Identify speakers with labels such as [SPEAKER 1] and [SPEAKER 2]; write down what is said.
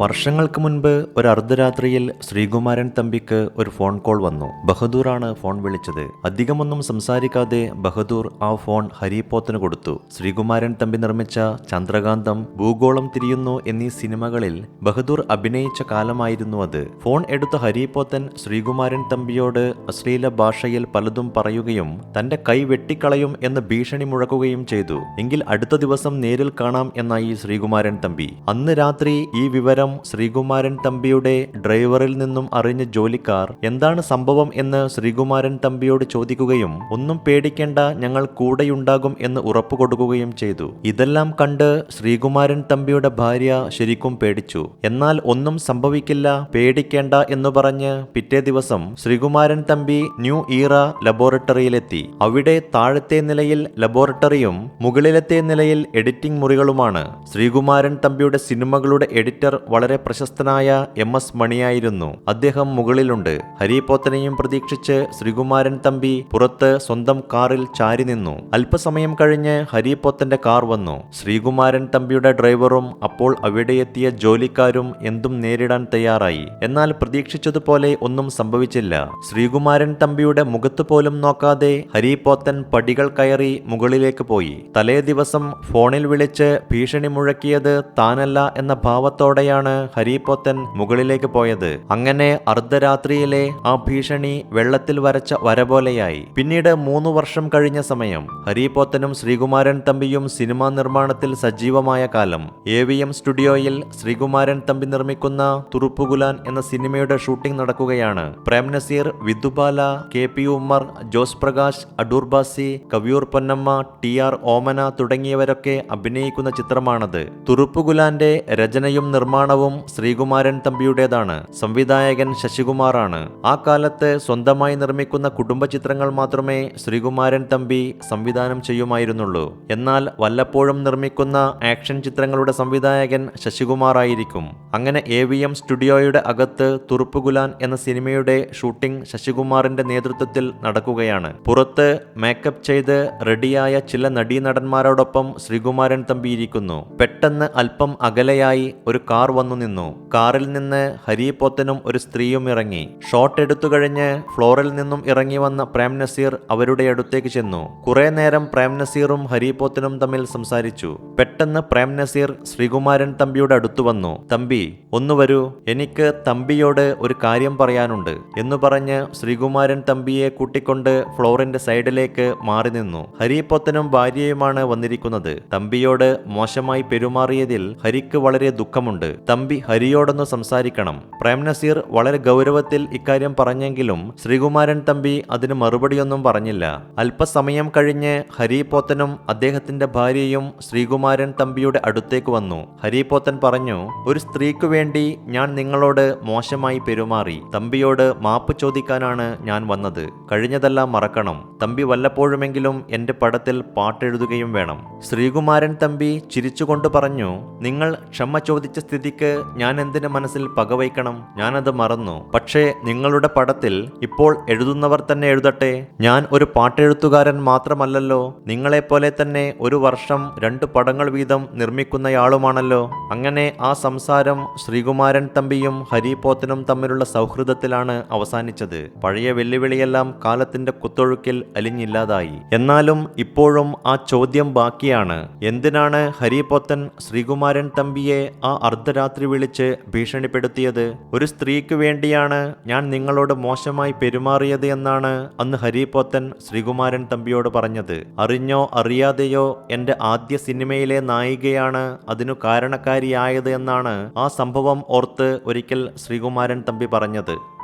[SPEAKER 1] വർഷങ്ങൾക്ക് മുൻപ് ഒരു അർദ്ധരാത്രിയിൽ ശ്രീകുമാരൻ തമ്പിക്ക് ഒരു ഫോൺ കോൾ വന്നു. ബഹദൂറാണ് ഫോൺ വിളിച്ചത്. അധികമൊന്നും സംസാരിക്കാതെ ബഹദൂർ ആ ഫോൺ ഹരിപോത്തിന് കൊടുത്തു. ശ്രീകുമാരൻ തമ്പി നിർമ്മിച്ച ചന്ദ്രകാന്തം ഭൂഗോളം തിരിയുന്നു എന്നീ സിനിമകളിൽ ബഹദൂർ അഭിനയിച്ച കാലമായിരുന്നു അത്. ഫോൺ എടുത്ത ഹരിപോത്തൻ ശ്രീകുമാരൻ തമ്പിയോട് അശ്ലീല ഭാഷയിൽ പലതും പറയുകയും തന്റെ കൈ വെട്ടിക്കളയും എന്ന് ഭീഷണി മുഴക്കുകയും ചെയ്തു. എങ്കിൽ അടുത്ത ദിവസം നേരിൽ കാണാം എന്നായി ശ്രീകുമാരൻ തമ്പി. അന്ന് രാത്രി ഈ വിവരം ശ്രീകുമാരൻ തമ്പിയുടെ ഡ്രൈവറിൽ നിന്നും അറിഞ്ഞ ജോലിക്കാർ എന്താണ് സംഭവം എന്ന് ശ്രീകുമാരൻ തമ്പിയോട് ചോദിക്കുകയും ഒന്നും പേടിക്കേണ്ട ഞങ്ങൾ കൂടെയുണ്ടാകും എന്ന് ഉറപ്പു കൊടുക്കുകയും ചെയ്തു. ഇതെല്ലാം കണ്ട് ശ്രീകുമാരൻ തമ്പിയുടെ ഭാര്യ ശരിക്കും പേടിച്ചു. എന്നാൽ ഒന്നും സംഭവിക്കില്ല പേടിക്കേണ്ട എന്ന് പറഞ്ഞ് പിറ്റേ ദിവസം ശ്രീകുമാരൻ തമ്പി ന്യൂ ഈറ ലബോറട്ടറിയിലെത്തി. അവിടെ താഴത്തെ നിലയിൽ ലബോറട്ടറിയും മുകളിലത്തെ നിലയിൽ എഡിറ്റിംഗ് മുറികളുമാണ്. ശ്രീകുമാരൻ തമ്പിയുടെ സിനിമകളുടെ എഡിറ്റർ വളരെ പ്രശസ്തനായ എം എസ് മണിയായിരുന്നു. അദ്ദേഹം മുകളിലുണ്ട്. ഹരിപോത്തനെയും പ്രതീക്ഷിച്ച് ശ്രീകുമാരൻ തമ്പി പുറത്ത് സ്വന്തം കാറിൽ ചാരി നിന്നു. അല്പസമയം കഴിഞ്ഞ് ഹരിപോത്തന്റെ കാർ വന്നു. ശ്രീകുമാരൻ തമ്പിയുടെ ഡ്രൈവറും അപ്പോൾ അവിടെയെത്തിയ ജോലിക്കാരും എന്തും നേരിടാൻ തയ്യാറായി. എന്നാൽ പ്രതീക്ഷിച്ചതുപോലെ ഒന്നും സംഭവിച്ചില്ല. ശ്രീകുമാരൻ തമ്പിയുടെ മുഖത്ത് പോലും നോക്കാതെ ഹരിപോത്തൻ പടികൾ കയറി മുകളിലേക്ക് പോയി. തലേ ദിവസം ഫോണിൽ വിളിച്ച് ഭീഷണി മുഴക്കിയത് താനല്ല എന്ന ഭാവത്തോടെയാണ് ഹരിപോത്തൻ മുകളിലേക്ക് പോയത്. അങ്ങനെ അർദ്ധരാത്രിയിലെ ആ ഭീഷണി വെള്ളത്തിൽ വരച്ച വരപോലെയായി. പിന്നീട് മൂന്ന് വർഷം കഴിഞ്ഞ സമയം ഹരിപോത്തനും ശ്രീകുമാരൻ തമ്പിയും സിനിമാ നിർമ്മാണത്തിൽ സജീവമായ കാലം. എ വി എം സ്റ്റുഡിയോയിൽ ശ്രീകുമാരൻ തമ്പി നിർമ്മിക്കുന്ന തുറുപ്പുകുലാൻ എന്ന സിനിമയുടെ ഷൂട്ടിംഗ് നടക്കുകയാണ്. Prem Nazir Vidhubala K P Ummer Jose Prakash Adoor Bhasi Kaviyoor Ponnamma T R Omana തുടങ്ങിയവരൊക്കെ അഭിനയിക്കുന്ന ചിത്രമാണത്. തുറുപ്പുകുലാന്റെ രചനയും നിർമ്മാണവും ശ്രീകുമാരൻ തമ്പിയുടേതാണ്. സംവിധായകൻ ശശികുമാറാണ്. ആ കാലത്ത് സ്വന്തമായി നിർമ്മിക്കുന്ന കുടുംബ ചിത്രങ്ങൾ മാത്രമേ ശ്രീകുമാരൻ തമ്പി സംവിധാനം ചെയ്യുമായിരുന്നുള്ളൂ. എന്നാൽ വല്ലപ്പോഴും നിർമ്മിക്കുന്ന ആക്ഷൻ ചിത്രങ്ങളുടെ സംവിധായകൻ ശശികുമാർ ആയിരിക്കും അങ്ങനെ എ വി എം സ്റ്റുഡിയോയുടെ അകത്ത് തുറുപ്പുകുലാൻ എന്ന സിനിമയുടെ ഷൂട്ടിംഗ് ശശികുമാറിന്റെ നേതൃത്വത്തിൽ നടക്കുകയാണ്. പുറത്ത് മേക്കപ്പ് ചെയ്ത് റെഡിയായ ചില നടീനടന്മാരോടൊപ്പം ശ്രീകുമാരൻ തമ്പി ഇരിക്കുന്നു. പെട്ടെന്ന് അല്പം അകലെയായി ഒരു കാർ നിന്നു. കാറിൽ നിന്ന് ഹരിപോത്തനും ഒരു സ്ത്രീയും ഇറങ്ങി. ഷോട്ട് എടുത്തു കഴിഞ്ഞ് ഫ്ലോറിൽ നിന്നും ഇറങ്ങി വന്ന പ്രേം നസീർ അവരുടെ അടുത്തേക്ക് ചെന്നു. കുറെ നേരം പ്രേം നസീറും ഹരിപോത്തനും തമ്മിൽ സംസാരിച്ചു. പെട്ടെന്ന് പ്രേം നസീർ ശ്രീകുമാരൻ തമ്പിയുടെ അടുത്തു വന്നു. തമ്പി ഒന്നു വരൂ. എനിക്ക് തമ്പിയോട് ഒരു കാര്യം പറയാനുണ്ട് എന്ന് പറഞ്ഞ് ശ്രീകുമാരൻ തമ്പിയെ കൂട്ടിക്കൊണ്ട് ഫ്ലോറിന്റെ സൈഡിലേക്ക് മാറി നിന്നു. ഹരിപോത്തനും ഭാര്യയുമാണ് വന്നിരിക്കുന്നത്. തമ്പിയോട് മോശമായി പെരുമാറിയതിൽ ഹരിക്ക് വളരെ ദുഃഖമുണ്ട്. തമ്പി ഹരിയോടൊന്ന് സംസാരിക്കണം. പ്രേം നസീർ വളരെ ഗൗരവത്തിൽ ഇക്കാര്യം പറഞ്ഞെങ്കിലും ശ്രീകുമാരൻ തമ്പി അതിന് മറുപടിയൊന്നും പറഞ്ഞില്ല. അല്പസമയം കഴിഞ്ഞ് ഹരി പോത്തനും അദ്ദേഹത്തിന്റെ ഭാര്യയും ശ്രീകുമാരൻ തമ്പിയുടെ അടുത്തേക്ക് വന്നു. ഹരി പോത്തൻ പറഞ്ഞു ഒരു സ്ത്രീക്കു വേണ്ടി ഞാൻ നിങ്ങളോട് മോശമായി പെരുമാറി. തമ്പിയോട് മാപ്പ് ചോദിക്കാനാണ് ഞാൻ വന്നത്. കഴിഞ്ഞതെല്ലാം മറക്കണം. തമ്പി വല്ലപ്പോഴുമെങ്കിലും എന്റെ പടത്തിൽ പാട്ടെഴുതുകയും വേണം. ശ്രീകുമാരൻ തമ്പി ചിരിച്ചുകൊണ്ട് പറഞ്ഞു നിങ്ങൾ ക്ഷമ ചോദിച്ച സ്ഥിതിക്ക് ഞാൻ എന്തിന് മനസ്സിൽ പകവയ്ക്കണം? ഞാനത് മറന്നു. പക്ഷേ നിങ്ങളുടെ പടത്തിൽ ഇപ്പോൾ എഴുതുന്നവർ തന്നെ എഴുതട്ടെ. ഞാൻ ഒരു പാട്ടെഴുത്തുകാരൻ മാത്രമല്ലല്ലോ. നിങ്ങളെപ്പോലെ തന്നെ ഒരു വർഷം രണ്ട് പടങ്ങൾ വീതം നിർമ്മിക്കുന്നയാളുമാണല്ലോ. അങ്ങനെ ആ സംസാരം ശ്രീകുമാരൻ തമ്പിയും ഹരിപോത്തനും തമ്മിലുള്ള സൗഹൃദത്തിലാണ് അവസാനിച്ചത്. പഴയ വെല്ലുവിളിയെല്ലാം കാലത്തിന്റെ കുത്തൊഴുക്കിൽ അലിഞ്ഞില്ലാതായി. എന്നാലും ഇപ്പോഴും ആ ചോദ്യം ബാക്കിയാണ്. എന്തിനാണ് ഹരിപൊത്തൻ ശ്രീകുമാരൻ തമ്പിയെ ആ അർദ്ധരാത്രി വിളിച്ച് ഭീഷണിപ്പെടുത്തിയത്? ഒരു സ്ത്രീക്ക് വേണ്ടിയാണ് ഞാൻ നിങ്ങളോട് മോശമായി പെരുമാറിയത് എന്നാണ് അന്ന് ഹരിപൊത്തൻ ശ്രീകുമാരൻ തമ്പിയോട് പറഞ്ഞത്. അറിഞ്ഞോ അറിയാതെയോ എന്റെ ആദ്യ സിനിമയിലെ നായികയാണ് അതിനു കാരണക്കാരിയായത് എന്നാണ് ആ സംഭവം ഓർത്ത് ഒരിക്കൽ ശ്രീകുമാരൻ തമ്പി പറഞ്ഞത്.